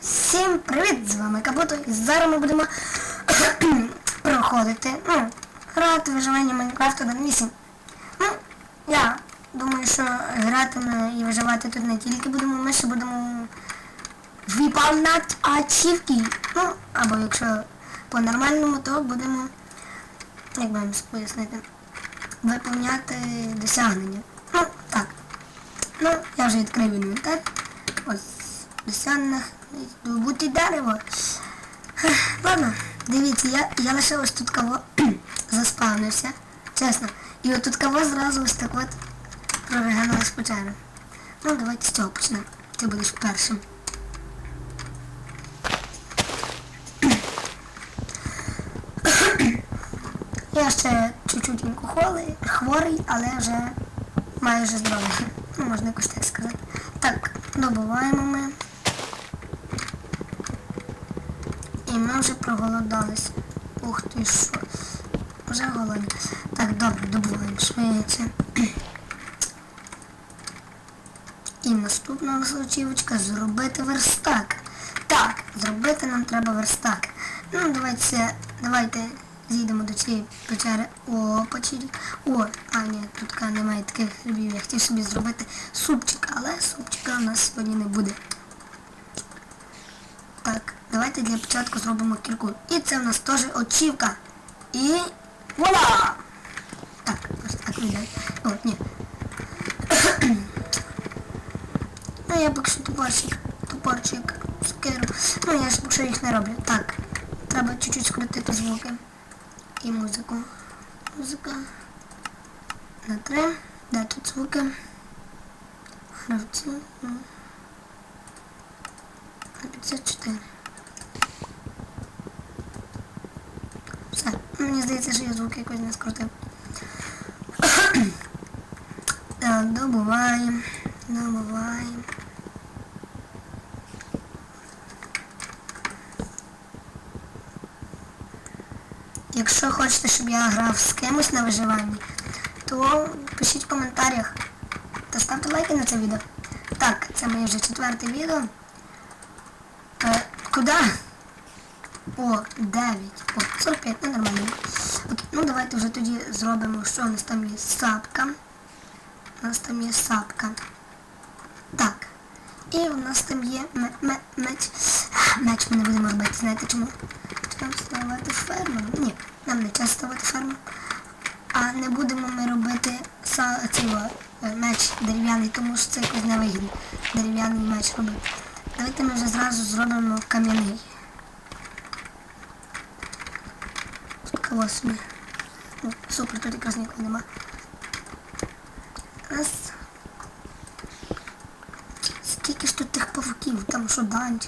Всім привіт! З вами Кабуто і зараз ми будемо проходити, ну, грати виживання Майнкрафт 1.8. Ну, я думаю, що грати і виживати тут не тільки будемо, ми ще будемо виповнати ачівки. Ну, або якщо по-нормальному, то будемо, як би вам пояснити, виповняти досягнення. Ну, так. Ну, я вже відкрив інвентар. Ось досягнення добути дерево. Ладно, дивіться, я, я лише ось тут кого заспавнився. Чесно. І от тут кого зразу ось так от проригнулась печера. Ну, давайте з цього почнемо. Ти будеш першим. Я ще чуть-чуть хворий, хворий, але вже майже здоровий. Ну, можна якось так сказати. Так, добуваємо ми. Ми вже проголодались. Ух ти що. Вже голодні. Так, добре, добуваємо швидше. І наступна нас зробити верстак. Так, зробити нам треба верстак. Ну, давайте, давайте зійдемо до цієї печери. О, почілі. О, а ні, тут немає таких грибів. Я хотів собі зробити супчик, але супчика у нас сьогодні не буде. Давайте для початку зробимо кірку. І це в нас теж очівка. І вуаля! Так, ось так виглядає. О, ні. Ну я поки що тупорчик, тупорчик, скеру. Ну я ж поки що їх не роблю. Так, треба чуть-чуть скрутити звуки. І музику. Музика. На три. Де тут звуки? Гравці. Ну. На 54. Все. Ну, Мені здається, що я звуки якось не скрутив. Так, добуваємо. Добуваємо. Якщо хочете, щоб я грав з кимось на виживанні, то пишіть в коментарях та ставте лайки на це відео. Так, це моє вже четверте відео. Е, куди? О, 9. О, 45, ну нормально. Окей, ну давайте вже тоді зробимо, що у нас там є сапка. У нас там є сапка. Так. І у нас там є ме- ме- меч. Меч ми не будемо робити, знаєте чому? Нам ставити ферму. Ні, нам не час ставити ферму. А не будемо ми робити са, цього, е, меч дерев'яний, тому що це якось невигідно. Дерев'яний меч робити. Давайте ми вже зразу зробимо кам'яний. Ось ми. О, супер, тут якраз нікого нема. Раз. Скільки ж тут тих павуків, там що данч.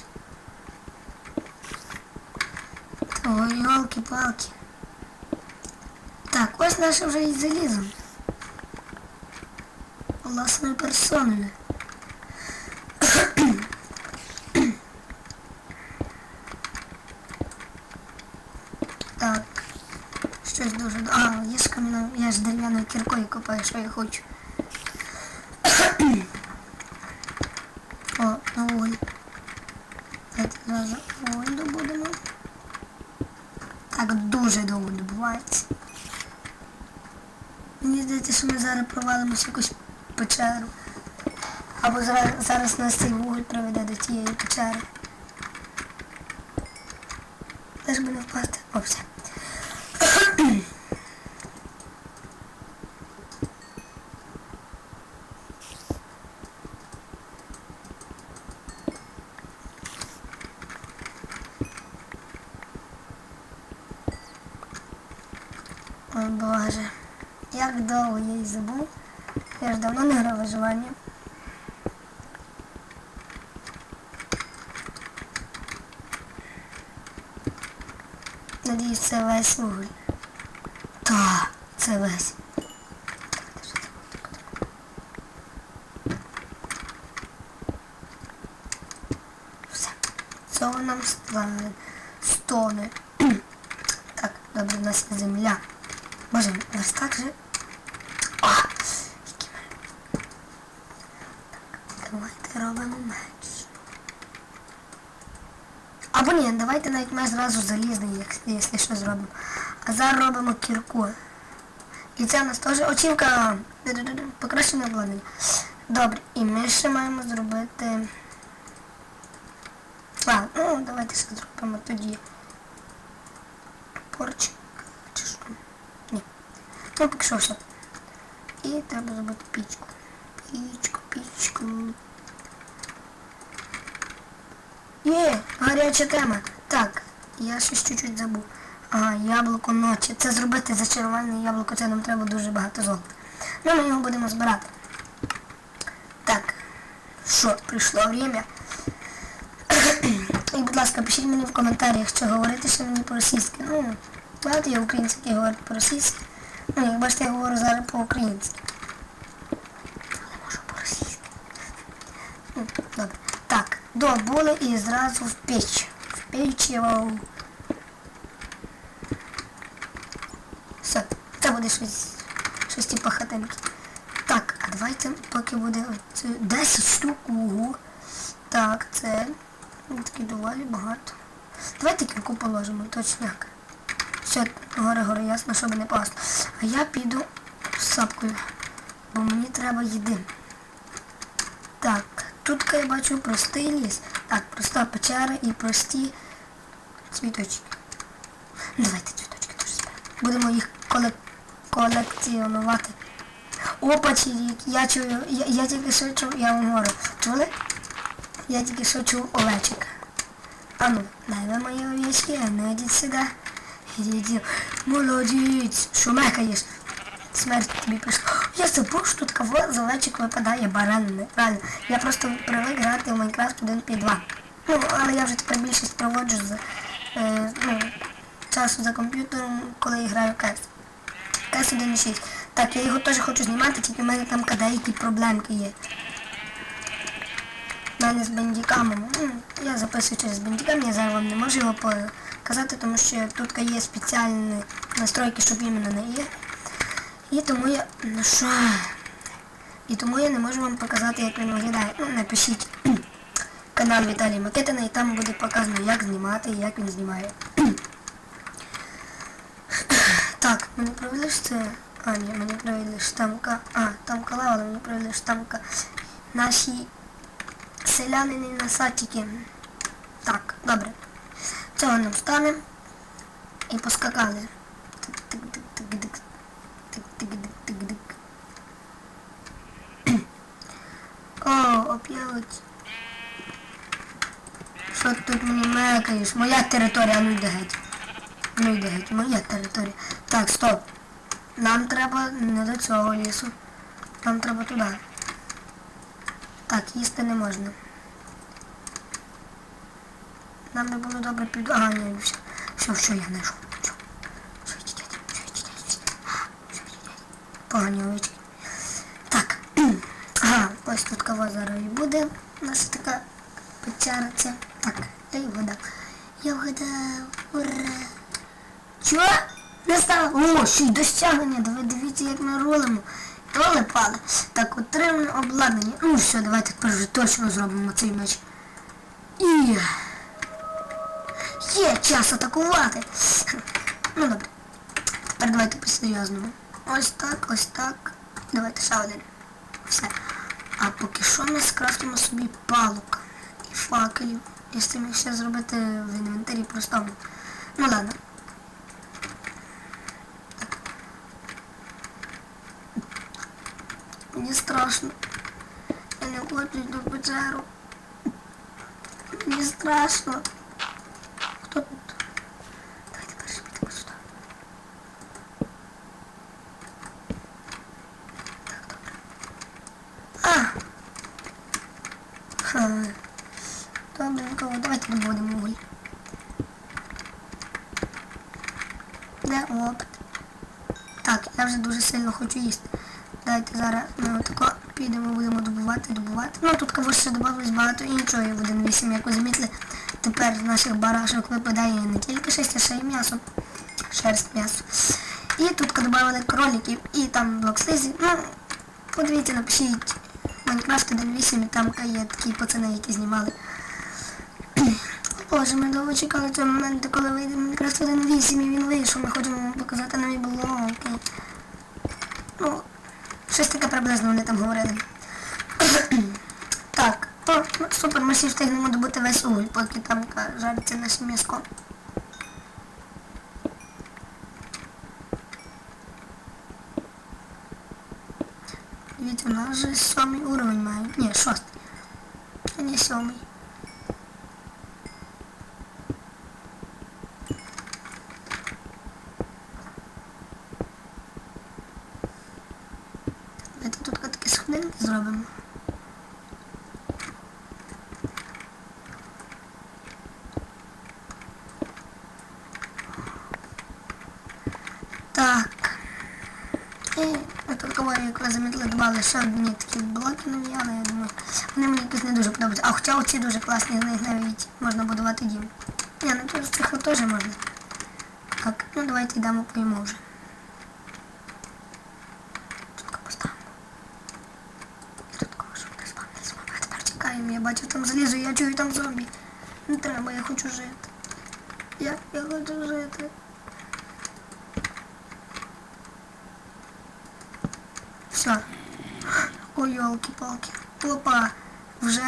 Ой, елки-палки. Так, ось наше вже і залізо. Власною персоною. Я ж дерев'яною кіркою копаю, що я хочу. О, на вуголь. Давайте зразу вуголь добудемо. Так дуже довго добувається. Мені здається, що ми зараз провалимося в якусь печеру. Або зараз, нас цей вуголь приведе до тієї печери. Лиш би не впасти. О, все. Ой боже, як довго я її забув. Я ж давно не грав виживання. Надіюсь, це весь вуголь. Та, це весь. Все. Цього нам ст- стоне. Так, добре, у нас є земля. Боже, ось так же. О, Так, давайте робимо меч. Або ні, давайте навіть ми зразу залізний, якщо що зробимо. А зараз робимо кірку. І це у нас теж очівка ду-ду-ду-ду, обладнання. Добре, і ми ще маємо зробити. Ну давайте ще зробимо тоді. Порчик. Чи що? Ні. Ну поки що все. І треба зробити пічку. Пічку, пічку. Є, гаряча тема. Так, я щось чуть-чуть забув. Ага, яблуко ночі. Це зробити зачарувальне яблуко, це нам треба дуже багато золота. Ну, ми його будемо збирати. Так, що, прийшло время. Ласка, пишіть мені в коментарях, чи говорити ще мені по-російськи. Ну, багато є українців, які говорять по-російськи. Ну, як бачите, я говорю зараз по-українськи. Але можу по-російськи. Ну, Добре. Так, добули і зразу в піч. В піч його. Все, це буде щось, щось типу хатинки. Так, а давайте поки буде оце 10 штук. Ого. Так, це таки доволі багато. Давайте кільку положимо, точняк. Все, горе горе ясно, щоб не пасно. А я піду з сапкою, бо мені треба їди. Так, тут я бачу простий ліс. Так, проста печера і прості цвіточки. Ну, Давайте цвіточки теж зберемо. Будемо їх коле- колекціонувати. Опа, чирік, я чую, я, я тільки що чув, я вам говорю. Чули? Я тільки що чув овечик. А ну, дай ви мої овечки, а ну йдіть сюди. Ідіть. Молодець. Що мекаєш? Смерть тобі прийшла. Я забув, що тут кого з овечок випадає баран. Реально. Я просто привик грати в Майнкрафт 1.5.2. Ну, але я вже тепер більшість проводжу з е, ну, часу за комп'ютером, коли я граю в CAS. CAS 1.6. Так, я його теж хочу знімати, тільки в мене там деякі проблемки є. Мене з бендіками. Ну, я записую через бендікам, я зараз вам не можу його показати, тому що тут є спеціальні настройки, щоб іменно на ігри. І тому я... Ну що? І тому я не можу вам показати, як він виглядає. Ну, напишіть канал Віталій Микитина і там буде показано, як знімати і як він знімає. так, мені провели ж це... А, ні, мені провели штамка. А, там калава, але мені провели штамка. Наші селянини на сатіки. Так, добре. Цього не встане. І поскакали. О, оп'ять. Що тут мені мекаєш? Моя територія, ну йди геть. Ну йди геть, моя територія. Так, стоп. Нам треба не до цього лісу. Нам треба туди. Так, їсти не можна. Нам не було добре під... Ага, ні, все. Все, все, я знайшов. Все. Що їдять? Що їдять? Що їдять? Погані овечки. Так. Ага, ось тут кого зараз і буде. У нас така печера. Так, я й вгадав. Я вгадав. Ура! Чого? Не стало. О, ще й досягнення. Давай дивіться, як ми рулимо. Роли пали. Так, отримано обладнання. Ну все, давайте тепер вже точно зробимо цей меч. І... Є час атакувати. Ну добре. Тепер давайте по-серйозному. Ось так, ось так. Давайте ще один. Все. А поки що ми скрафтимо собі палок і факелів. З цим ще зробити в інвентарі простому. Ну ладно. Мені страшно. Я не хочу в печеру. Мені страшно. Хто тут? Давайте перше підемо сюди. Так, добре. А! Ха. Добренько, давайте добудемо вуголь. Де опит? Так, я вже дуже сильно хочу їсти. Давайте зараз ми отако підемо, будемо добувати, добувати. Ну тут кого ще додавалось багато іншого, в 1.8, як ви замітили, тепер з наших барашок випадає не тільки шерсть, а ще й м'ясо. Шерсть м'ясо. І тут додавали кроликів і там блок слизі. Ну, подивіться, напишіть Майнкрафт 1.8 і там є такі пацани, які знімали. Боже, ми довго чекали цього моменту, коли вийде Майнкрафт 1.8 і він вийшов. Ми хочемо вам показати нові блоки. Щось таке приблизно вони там говорили. так, то ну, супер, ми всі встигнемо добути весь уголь, поки там ка- жариться наше м'яско. Дивіться, у нас вже сьомий уровень має. Ні, шостий. А не сьомий. зробимо. Так. І випадково, як ви замітили, додали ще одні такі блоки нові, але я думаю, вони мені якось не дуже подобаються. А хоча оці дуже класні, з них навіть можна будувати дім. Ні, ну тут з цих от теж можна. Так, ну давайте йдемо поїмо вже. Я там залізо, я чую там зомбі. Не треба, я хочу жити. Я, я хочу жити. Все. Ой, елки-палки. Опа. Вже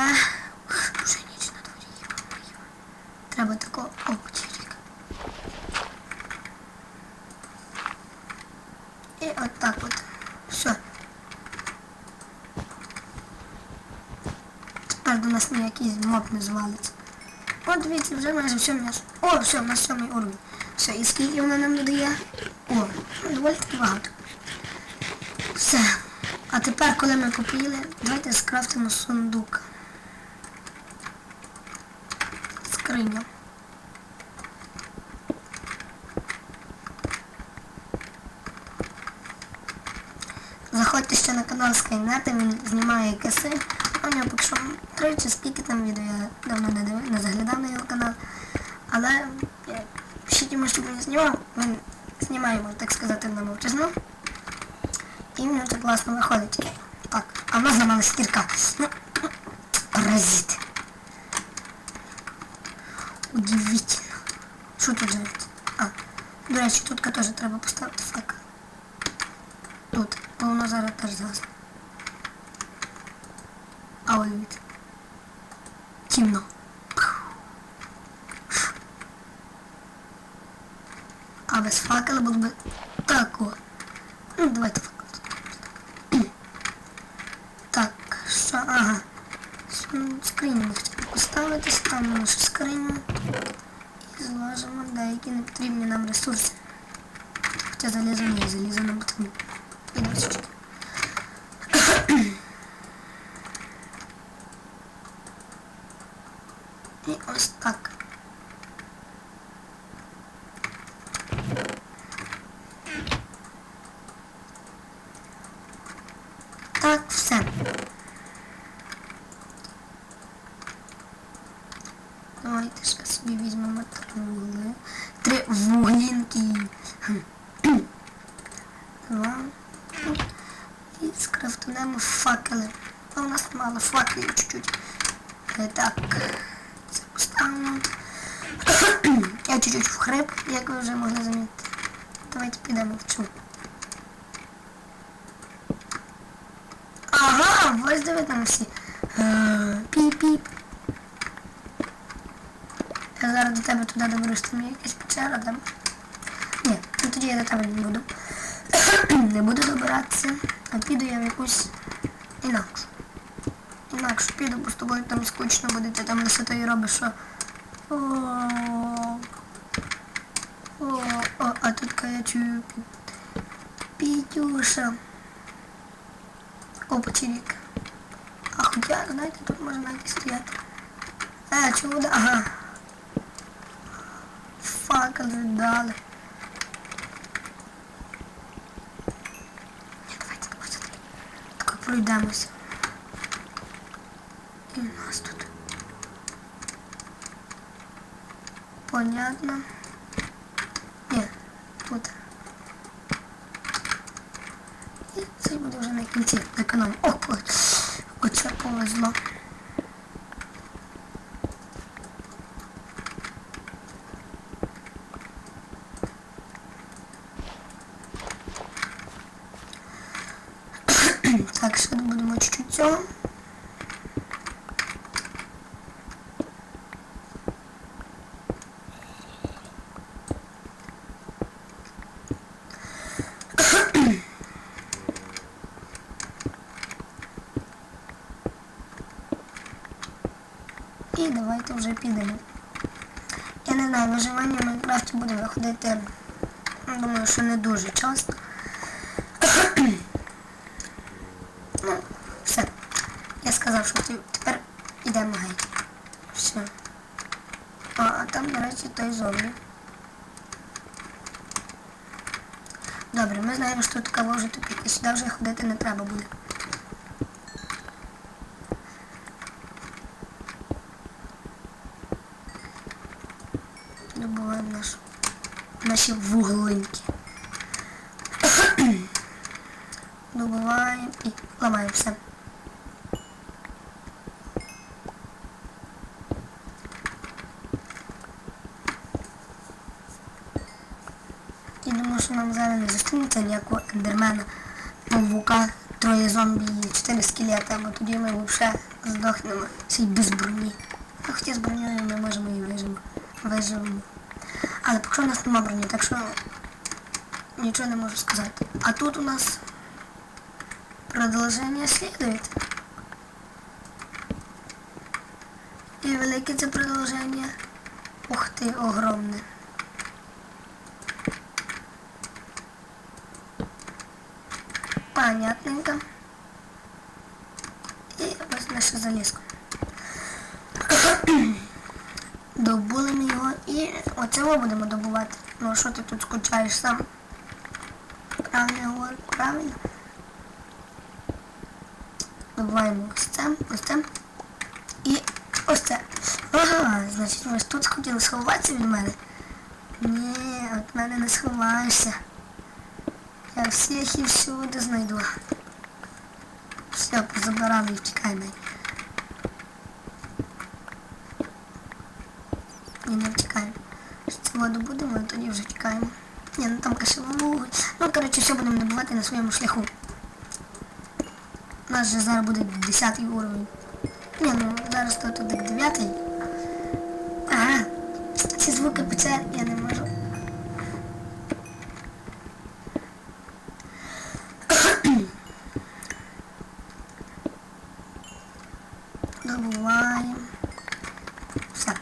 моб не. От дивіться, вже майже все м'ясо. О, все, у нас сьомий уровень. Все, і скільки вона нам додає? О, ну, доволі таки багато. Все. А тепер, коли ми купили, давайте скрафтимо сундук. Скриню. Заходьте ще на канал Skynet, він знімає каси. У нього поки що три скільки там відео, я давно не, див... не заглядав на його канал. Але е, пишіть йому, щоб він знімав, він знімає, так сказати, на мовчазну. І в нього це класно виходить. Так, а в нас зламалась стірка. Ну, паразит. Удивительно. Що тут жарить? А, до речі, тут теж треба поставити фак. Тут, бо зараз теж згасне. А від. Темно. А без факела було би тако. Ну, давайте факел. Так, що, ага. М, Скриню ми хотіли поставити, ставимо нашу скриню і зложимо деякі непотрібні нам ресурси. Хоча залізо ні, залізо нам потрібно. І досочки. І ось так. Так, все. Давайте ще собі візьмемо три вугли. Три вуглінки. Два. І скрафтунемо факели. А у нас мало факелів чуть-чуть. Е, Так. Це поставимо. Я чуть-чуть вхрип, як ви вже могли замітити. Давайте підемо в цю. Ага, ось диви там всі. Е, Піп-піп. Зараз до тебе туди доберусь, там є якась печера там. Ні, ну тоді я до тебе не буду. не буду добиратися, а піду я в якусь інакшу. Інакшу піду, бо з тобою там скучно буде, ти там лише і робиш, що. О, о, а тут я чую Пітюша. О, почерік. А хоча, знаєте, тут може навіть стояти. Чого да? Ага. Факел дали. Ні, давайте просто так пройдемося. І у нас тут. Понятно. Ні, тут. І це буде вже на кінці економ. О, о, оце повезло. Так, ще будемо чуть-чуть. І давайте вже підемо. Я не знаю, виживання в Майнкрафті буде виходити, думаю, що не дуже часто. ну, все. Ти- тепер йдемо геть. Все. А, а там, до той зомбі. Добре, ми знаємо, що тут кого вже тупик, і сюди вже ходити не треба буде. Добуваємо наш, наші вуглинки. Добуваємо і ламаємо все. Я думаю, що нам зараз зустрінеться ніякого ендермена, павука, троє зомбі і чотири скелета, бо тоді ми взагалі здохнемо всі без броні. А хоча з бронею ми можемо і виживемо. виживемо. Але поки що у нас нема броні, так що нічого не можу сказати. А тут у нас продовження слідует. І велике це продовження. Ух ти, огромне. Понятненько. І ось наша залізка. Добули ми його і оцього будемо добувати. Ну що ти тут скучаєш сам? Правильно говорю, правильно. Добуваємо ось це, ось це. І ось це. Ага, значить ви тут хотіли сховатися від мене. Ні, від мене не сховаєшся. Всіх і всюди знайду. Все, позабирали і втікай най. Ні, не втікаємо. Цю воду будемо, і тоді вже втікаємо. Ні, ну там кашеву вуголь. Ну, коротше, все будемо добувати на своєму шляху. У нас же зараз буде 10 уровень. Ні, ну зараз тут туди 9. Ага. Ці звуки пече, я не можу. Добуваємо. Все.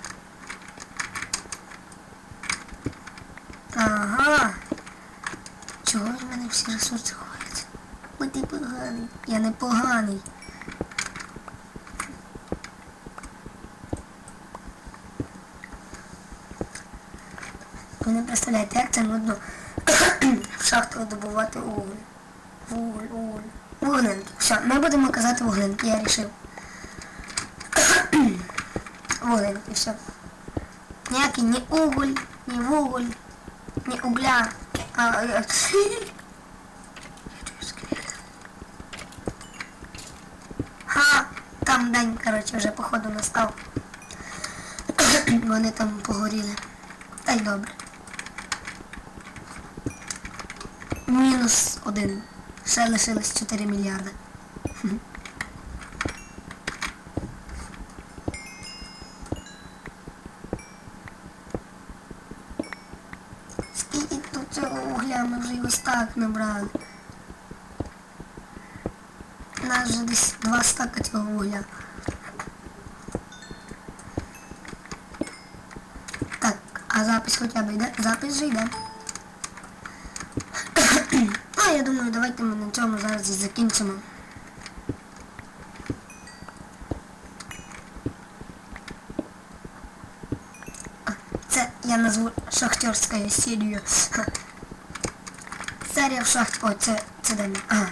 Ага. Чого в мене всі ресурси ховаються? Бо ти поганий. Я не поганий. Ви не представляєте, як це нудно в шахтах добувати уголь. Вуголь, уголь. Вуглинки. Все, ми будемо казати вуглинки, я рішив. Вуглинки, все. Ніякий ні уголь, ні вуголь, ні угля. А, Я. Ха, там день, коротше, вже походу настав. Вони там погоріли. Та й добре. Мінус один. Ще лишилось 4 мільярди. Скільки тут цього вугля ми вже й ось так набрали. У нас вже десь два стака цього вугля. Так, а запис хоча б йде? Запис же йде. Я думаю, давайте ми на цьому зараз і закінчимо. Це я назву шахтерською серією. Серія в шахті. О, це, це де? Ага.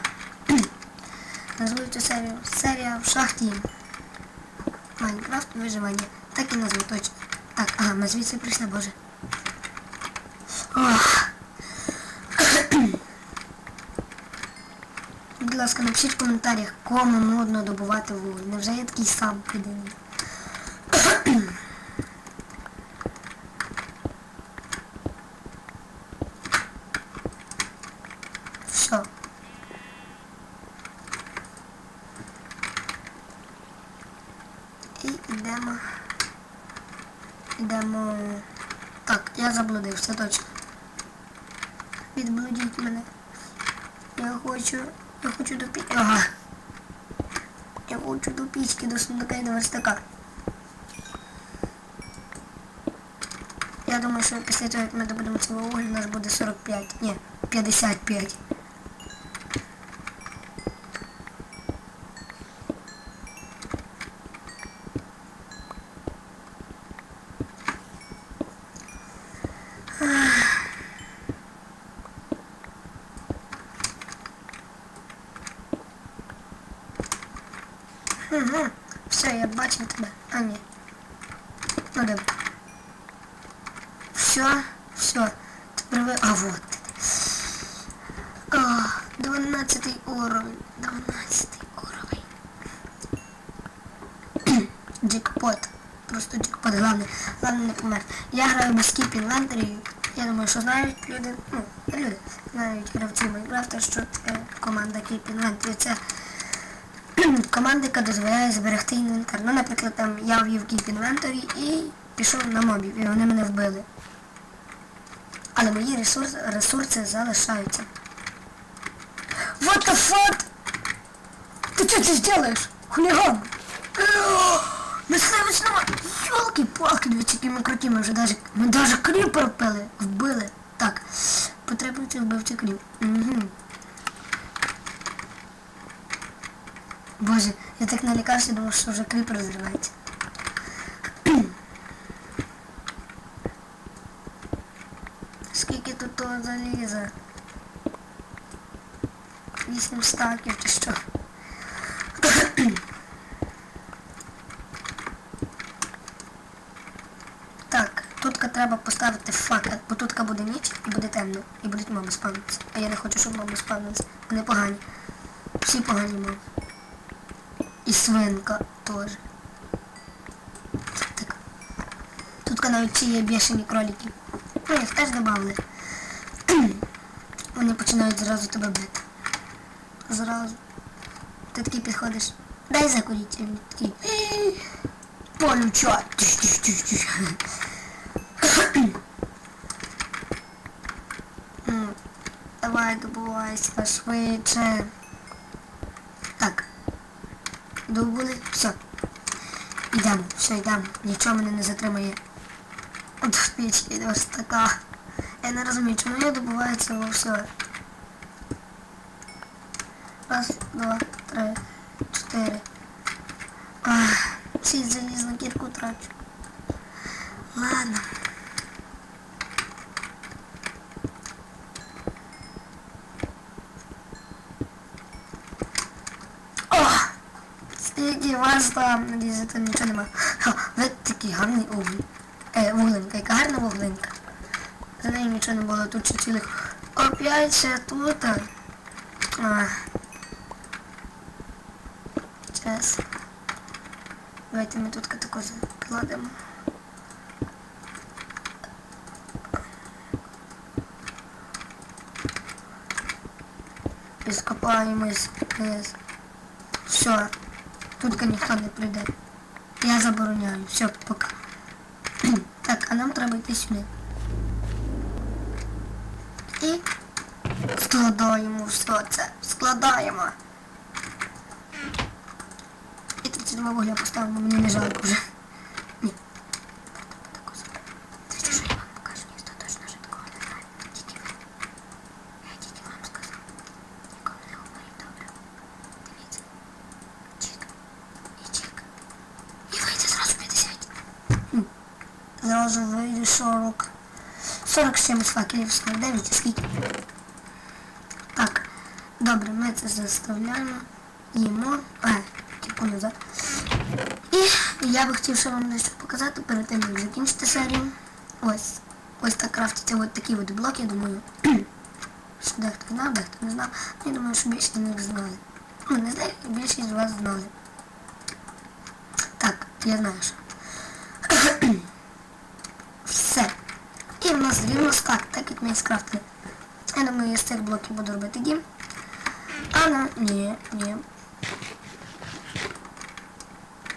Назву цю серію. Серія в шахті. Майнкрафт виживання. Так і назву точно. Так, ага, ми звідси прийшли, боже. Ох. Ласка, напишіть в коментарях, кому нудно добувати вугіль. Невже я такий сам єдиний? Все. Йдемо. Так, я заблудився, точно. Відблудіть мене. Я хочу. Я хочу до пічки. Ага. Я хочу до пічки, до сундука і до верстака. Я думаю, що після того, як ми добудемо вугілля, у нас буде 45. Ні, 55. Угу. Бачив тебе. А ні. Ну добре. Все, все. Тепер. А вот. О, 12 уровень. 12 уровень. Джекпот. Просто джекпот. Главное, главное не помер. Я граю без Inventory. Я думаю, що знають люди, ну, люди, знають гравці Майнкрафта, що таке команда Keep Inventory. Це команда, яка дозволяє зберегти інвентар. Ну, наприклад, там я ввів Keep Inventory і пішов на мобів, і вони мене вбили. Але мої ресурси, ресурси залишаються. What the fuck? Ты что здесь делаешь? Хулиган! Мисливець нема! Йолки-палки, дивіться, які ми вже даже, ми даже кріпер вбили, вбили. Так, потребується вбивці кріп. Угу. Боже, я так налякався, думав, що вже кріп розривається. Скільки тут того заліза? Вісім стаків чи що? Так, тут треба поставити факел, бо тут буде ніч і буде темно, і будуть моби спавнитися. А я не хочу, щоб моби спавнилися. Вони погані. Всі погані моби. І свинка теж. Так. Тут навіть ці є бешені кролики. Ну, їх теж додали. Вони починають зразу тебе бити. Зразу. Ти такий підходиш. Дай закурити. Він такий. Полюча. Ну, Давай добувайся швидше. Так. Добули. Все. Йдемо, все, йдемо. Нічого мене не затримає. От пічки ось така. Я не розумію, чому я добуваю цього все. Раз, два, три, чотири. Ах, всі залізну кірку трачу. Ладно. О! Скільки вас там, надіюсь, там нічого нема. Ха, ви такий гарний угли. Е, вуглинка, яка гарна вуглинка. За нею нічого не було, тут ще цілих. Опять ще тут. А. Зараз. Давайте ми тут таку закладемо. І скопаємось вниз. Все. Тут ніхто не прийде. Я забороняю. Все, пока. Так, а нам треба йти сюди. І складаємо все це. Складаємо. І 32 вугля поставимо, мені не жалко вже. Ні. Дивіться, що я вам покажу, ніхто точно вже такого не знає. Тільки ви. Я тільки вам сказав. Нікому не говоріть, добре. Дивіться. Чик. І чик. І вийде зразу 50. Хм. Зразу вийде 40. 47 факелів 49 і скільки. Так. Добре, ми це заставляємо. Їмо. А, типу назад. І я би хотів ще вам дещо показати перед тим, як закінчити серію. Ось. Ось так крафтяться от такі от блоки, я думаю. що дехто знав, дехто не знав. Я думаю, що більшість них знали. Ну, не знаю, більшість з вас знали. Так, я знаю що. Все. Нас рівно скат, так як ми скрафтили. Я думаю, я з цих блоків буду робити дім. А на... Ні, ні.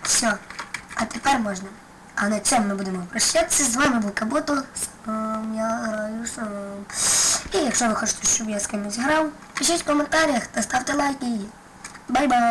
Все. А тепер можна. А на цьому ми будемо прощатися. З вами був Кабото. Сам я граю сам. І якщо ви хочете, щоб я з кимось грав, пишіть в коментарях та ставте лайки. Бай-бай!